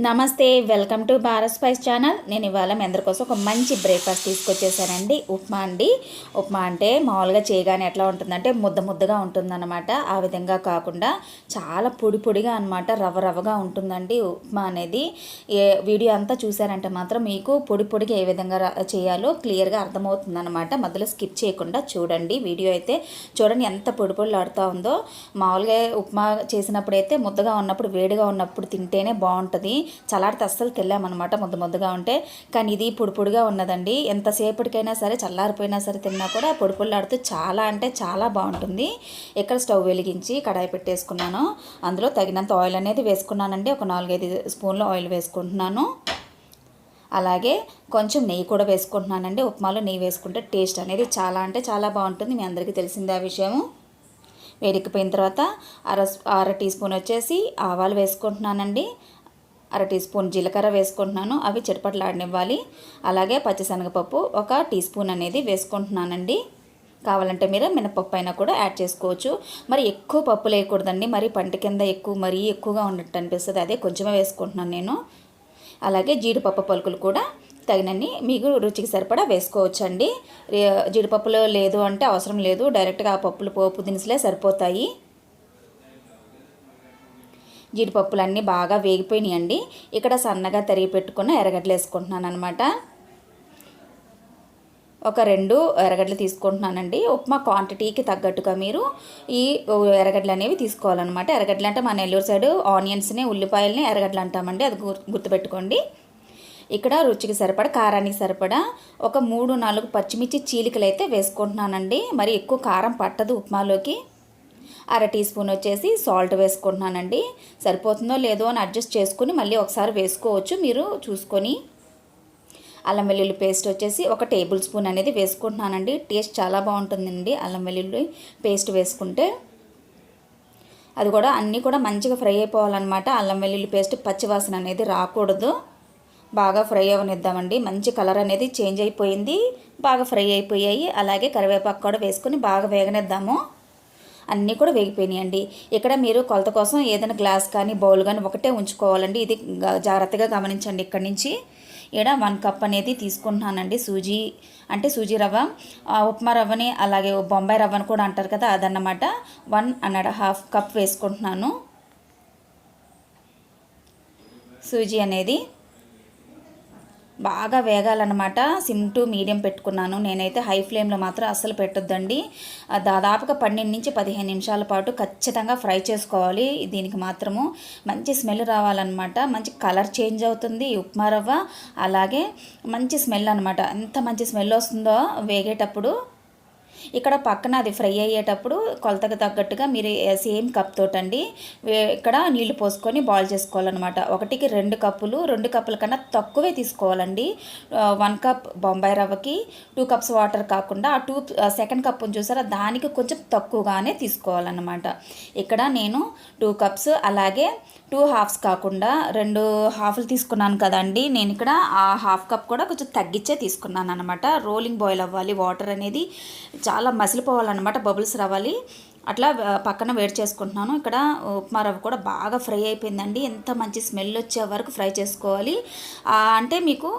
నమస్తే welcome to Bharat spice channel. నేను ఇవాళ మీ అందరి కోసం ఒక మంచి బ్రేక్ఫాస్ట్ తీసుకొచ్చేసానండి. ఉప్మా అండి. ఉప్మా అంటే మామూలుగా చేయగానే ఎట్లా ఉంటుందంటే ముద్ద ముద్దగా ఉంటుందన్నమాట. ఆ విధంగా కాకుండా చాలా పొడి పొడిగా అనమాట రవ్వ రవ్వగా ఉంటుందండి ఉప్మా అనేది. ఏ వీడియో అంతా చూసారంటే మాత్రం మీకు పొడి పొడిగా ఏ విధంగా చేయాలో క్లియర్గా అర్థమవుతుందన్నమాట. మధ్యలో స్కిప్ చేయకుండా చూడండి. వీడియో అయితే చూడండి ఎంత పొడి పొడిలాడుతూ ఉందో. మామూలుగా ఉప్మా చేసినప్పుడు అయితే ముద్దగా ఉన్నప్పుడు వేడిగా ఉన్నప్పుడు తింటేనే బాగుంటుంది. చల్లారితే అస్సలు తెల్లామన్నమాట ముద్ద ముద్దగా ఉంటే. కానీ ఇది పొడి పొడిగా ఉన్నదండి. ఎంతసేపటికైనా సరే చల్లారిపోయినా సరే తిన్నా కూడా పొడి పొడిలాడుతూ చాలా అంటే చాలా బాగుంటుంది. ఇక్కడ స్టవ్ వెలిగించి కడాయి పెట్టేసుకున్నాను. అందులో తగినంత ఆయిల్ అనేది వేసుకున్నానండి. ఒక నాలుగైదు స్పూన్లు ఆయిల్ వేసుకుంటున్నాను. అలాగే కొంచెం నెయ్యి కూడా వేసుకుంటున్నానండి. ఉప్మాలో నెయ్యి వేసుకుంటే టేస్ట్ అనేది చాలా అంటే చాలా బాగుంటుంది. మీ అందరికీ తెలిసిందే ఆ విషయము. వేడెక్కిపోయిన తర్వాత అర అర టీ స్పూన్ వచ్చేసి ఆవాలు వేసుకుంటున్నానండి. అర టీ స్పూన్ జీలకర్ర వేసుకుంటున్నాను అవి చిటపట్లాడనివ్వాలి. అలాగే పచ్చిశనగపప్పు ఒక టీ స్పూన్ అనేది వేసుకుంటున్నానండి. కావాలంటే మీరు మినపప్పు అయినా కూడా యాడ్ చేసుకోవచ్చు. మరి ఎక్కువ పప్పు వేయకూడదండి మరి పంట కింద ఎక్కువ మరీ ఎక్కువగా ఉన్నట్టు అనిపిస్తుంది. అదే కొంచెమే వేసుకుంటున్నాను నేను. అలాగే జీడిపప్పు పలుకులు కూడా తగినన్ని మీకు రుచికి సరిపడా వేసుకోవచ్చండి. జీడిపప్పులో లేదు అంటే అవసరం లేదు. డైరెక్ట్గా ఆ పప్పులు పోపు దినుసులే సరిపోతాయి. జీడిపప్పులు అన్నీ బాగా వేగిపోయినాయండి. ఇక్కడ సన్నగా తరిగి పెట్టుకున్న ఎర్రగడ్డలు వేసుకుంటున్నాను అనమాట ఒక రెండు ఎర్రగడ్డలు తీసుకుంటున్నానండి. ఉప్మా క్వాంటిటీకి తగ్గట్టుగా మీరు ఈ ఎర్రగడ్డలు అనేవి తీసుకోవాలన్నమాట. ఎర్రగడ్డలు అంటే మన నెల్లూరు సైడ్ ఆనియన్స్ని ఉల్లిపాయలని ఎర్రగడ్డలు అంటామండి. అది గుర్తుపెట్టుకోండి. ఇక్కడ రుచికి సరిపడా కారానికి సరిపడా ఒక మూడు నాలుగు పచ్చిమిర్చి చీలికలు అయితే వేసుకుంటున్నానండి. మరి ఎక్కువ కారం పట్టదు ఉప్మాలోకి. అర టీ స్పూన్ వచ్చేసి సాల్ట్ వేసుకుంటున్నానండి. సరిపోతుందో లేదో అని అడ్జస్ట్ చేసుకుని మళ్ళీ ఒకసారి వేసుకోవచ్చు మీరు చూసుకొని. అల్లం వెల్లుల్లి పేస్ట్ వచ్చేసి ఒక టేబుల్ స్పూన్ అనేది వేసుకుంటున్నానండి. టేస్ట్ చాలా బాగుంటుందండి అల్లం వెల్లుల్లి పేస్ట్ వేసుకుంటే. అది కూడా అన్నీ కూడా మంచిగా ఫ్రై అయిపోవాలన్నమాట. అల్లం వెల్లుల్లి పేస్ట్ పచ్చివాసన అనేది రాకూడదు. బాగా ఫ్రై అవనిద్దామండి. మంచి కలర్ అనేది చేంజ్ అయిపోయింది. బాగా ఫ్రై అయిపోయాయి. అలాగే కరివేపాకు కూడా వేసుకొని బాగా వేగనిద్దాము. అన్నీ కూడా వేగిపోయినాయండి. ఇక్కడ మీరు కొలత కోసం ఏదైనా గ్లాస్ కానీ బౌల్ కానీ ఒకటే ఉంచుకోవాలండి. ఇది జాగ్రత్తగా గమనించండి ఇక్కడి నుంచి. ఇక్కడ వన్ కప్ అనేది తీసుకుంటున్నానండి సూజీ అంటే సూజీ రవ్వ. ఉప్మా రవ్వని అలాగే బొంబాయి రవ్వని కూడా అంటారు కదా అదన్నమాట. వన్ అండ్ హాఫ్ కప్ వేసుకుంటున్నాను. సూజీ అనేది. బాగా వేగాలన్నమాట. సిమ్ టు మీడియం పెట్టుకున్నాను. నేనైతే హై ఫ్లేమ్లో మాత్రం అస్సలు పెట్టొద్దండి. దాదాపుగా పన్నెండు నుంచి పదిహేను నిమిషాల పాటు ఖచ్చితంగా ఫ్రై చేసుకోవాలి. దీనికి మాత్రము మంచి స్మెల్ రావాలన్నమాట. మంచి కలర్ చేంజ్ అవుతుంది ఉప్మా రవ్వ. అలాగే మంచి స్మెల్ అనమాట ఎంత మంచి స్మెల్ వస్తుందో వేగేటప్పుడు ఇక్కడ పక్కన అది ఫ్రై అయ్యేటప్పుడు కొలతకు తగ్గట్టుగా మీరు సేమ్ కప్ తోటండి. ఇక్కడ నీళ్ళు పోసుకొని బాయిల్ చేసుకోవాలన్నమాట. ఒకటికి రెండు కప్పులు రెండు కప్పుల కన్నా తక్కువే తీసుకోవాలండి. వన్ కప్ బొంబాయి రవ్వకి టూ కప్స్ వాటర్ కాకుండా ఆ టూ సెకండ్ కప్పును చూసారా దానికి కొంచెం తక్కువగానే తీసుకోవాలన్నమాట. ఇక్కడ నేను టూ కప్స్ అలాగే టూ హాఫ్స్ కాకుండా రెండు హాఫ్లు తీసుకున్నాను కదండి. నేను ఇక్కడ ఆ హాఫ్ కప్ కూడా కొంచెం తగ్గించే తీసుకున్నాను అనమాట రోలింగ్ బాయిల్ అవ్వాలి వాటర్ అనేది చాలా మసిలిపోవాలన్నమాట బబుల్స్ రావాలి. అట్లా పక్కన వేడి చేసుకుంటున్నాను. ఇక్కడ ఉప్మా రవ్వ కూడా బాగా ఫ్రై అయిపోయిందండి. ఎంత మంచి స్మెల్ వచ్చే వరకు ఫ్రై చేసుకోవాలి. అంటే మీకు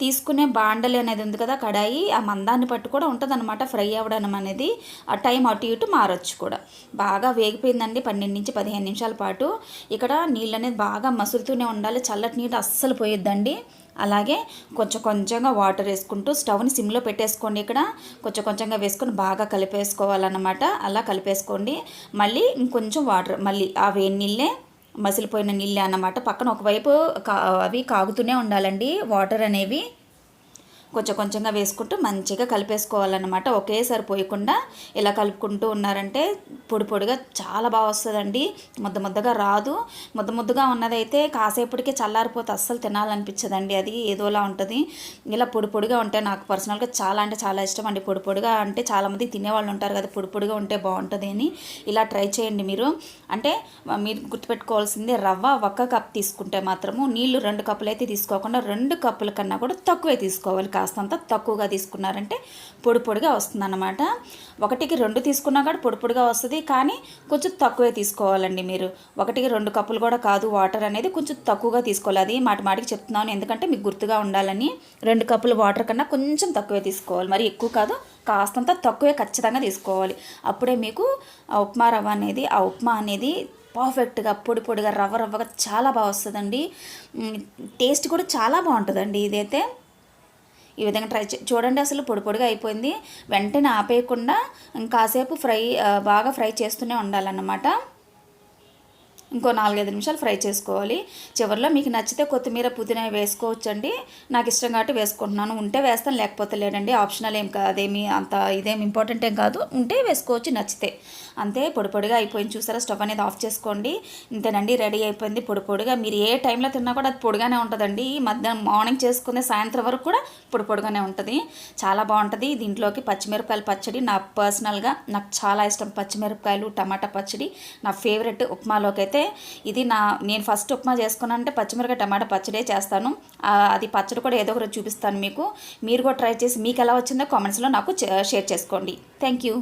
తీసుకునే బాండలి అనేది ఉంది కదా కడాయి ఆ మందాన్ని పట్టు కూడా ఉంటుందన్నమాట ఫ్రై అవ్వడం అనేది. ఆ టైం అటు ఇటు మారచ్చు కూడా. బాగా వేగిపోయిందండి పన్నెండు నుంచి పదిహేను నిమిషాల పాటు. ఇక్కడ నీళ్ళు అనేది బాగా మసులుతూనే ఉండాలి. చల్లటి నీళ్ళు అస్సలు పోయొద్దండి. అలాగే కొంచెం కొంచెంగా వాటర్ వేసుకుంటూ స్టవ్ని సిమ్లో పెట్టేసుకోండి ఇక్కడ. కొంచెం కొంచెంగా వేసుకొని బాగా కలిపేసుకోవాలన్నమాట. అలా కలిపేసుకోండి. మళ్ళీ ఇంకొంచెం వాటర్ మళ్ళీ ఆ వేడి నీళ్ళే మసిలిపోయిన నీళ్ళే అన్నమాట. పక్కన ఒకవైపు కా అవి కాగుతూనే ఉండాలండి. వాటర్ అనేవి కొంచెం కొంచెంగా వేసుకుంటూ మంచిగా కలిపేసుకోవాలన్నమాట. ఒకేసారి పోయకుండా ఇలా కలుపుకుంటూ ఉన్నారంటే పొడి పొడిగా చాలా బాగా వస్తుందండి. ముద్ద ముద్దగా రాదు. ముద్ద ముద్దగా ఉన్నదైతే కాసేపటికే చల్లారిపోతే అస్సలు తినాలనిపించదండి. అది ఏదోలా ఉంటుంది. ఇలా పొడి పొడిగా ఉంటే నాకు పర్సనల్గా చాలా అంటే చాలా ఇష్టం అండి. పొడి పొడిగా అంటే చాలామంది తినేవాళ్ళు ఉంటారు కదా పొడి పొడిగా ఉంటే బాగుంటుంది అని. ఇలా ట్రై చేయండి మీరు. అంటే మీరు గుర్తుపెట్టుకోవాల్సింది రవ్వ ఒక్క కప్ తీసుకుంటే మాత్రము నీళ్ళు రెండు కప్పులు అయితే తీసుకోకుండా రెండు కప్పుల కన్నా కూడా తక్కువే తీసుకోవాలి. కాస్తంత తక్కువగా తీసుకున్నారంటే పొడి పొడిగా వస్తుందన్నమాట. ఒకటికి రెండు తీసుకున్నా కూడా పొడి పొడిగా వస్తుంది. కానీ కొంచెం తక్కువే తీసుకోవాలండి మీరు. ఒకటికి రెండు కప్పులు కూడా కాదు వాటర్ అనేది కొంచెం తక్కువగా తీసుకోవాలి. అది మాటి మాటికి చెప్తున్నాను. ఎందుకంటే మీకు గుర్తుగా ఉండాలని రెండు కప్పులు వాటర్ కన్నా కొంచెం తక్కువే తీసుకోవాలి. మరి ఎక్కువ కాదు కాస్తంత తక్కువే ఖచ్చితంగా తీసుకోవాలి. అప్పుడే మీకు ఆ ఉప్మా రవ్వ అనేది ఆ ఉప్మా అనేది పర్ఫెక్ట్గా పొడి పొడిగా రవ్వ రవ్వగా చాలా బాగా వస్తుందండి. టేస్ట్ కూడా చాలా బాగుంటుందండి ఇదైతే. ఈ విధంగా ట్రై చూడండి అసలు పొడి పొడిగా అయిపోయింది. వెంటనే ఆపేయకుండా కాసేపు ఫ్రై బాగా ఫ్రై చేస్తూనే ఉండాలన్నమాట. ఇంకో నాలుగైదు నిమిషాలు ఫ్రై చేసుకోవాలి. చివరిలో మీకు నచ్చితే కొత్తిమీర పుదీనా వేసుకోవచ్చండి. నాకు ఇష్టం కాబట్టి వేసుకుంటున్నాను. ఉంటే వేస్తాను లేకపోతే లేదండి. ఆప్షనల్ ఏం కాదు అదేమి అంత ఇదేం ఇంపార్టెంట్ ఏం కాదు. ఉంటే వేసుకోవచ్చు నచ్చితే. అంతే పొడి పొడిగా అయిపోయింది. చూసారా? స్టవ్ అనేది ఆఫ్ చేసుకోండి. ఇంతేనండి రెడీ అయిపోయింది పొడి పొడిగా. మీరు ఏ టైంలో తిన్నా కూడా అది పొడిగానే ఉంటుందండి. మధ్యాహ్నం మార్నింగ్ చేసుకునే సాయంత్రం వరకు కూడా పొడి పొడిగానే ఉంటుంది. చాలా బాగుంటుంది. దీంట్లోకి పచ్చిమిరపకాయల పచ్చడి. నా పర్సనల్గా నాకు చాలా ఇష్టం పచ్చిమిరపకాయలు టమాటా పచ్చడి. నా ఫేవరెట్ ఉప్మాలోకి అయితే ఇది నా నేను ఫస్ట్ ఉప్మా చేసుకున్నానంటే పచ్చిమిరపకాయ టమాటా పచ్చడే చేస్తాను. అది పచ్చడి కూడా ఏదో ఒకటి చూపిస్తాను మీకు. మీరు కూడా ట్రై చేసి మీకు ఎలా వచ్చిందో కామెంట్స్లో నాకు షేర్ చేసుకోండి. Thank you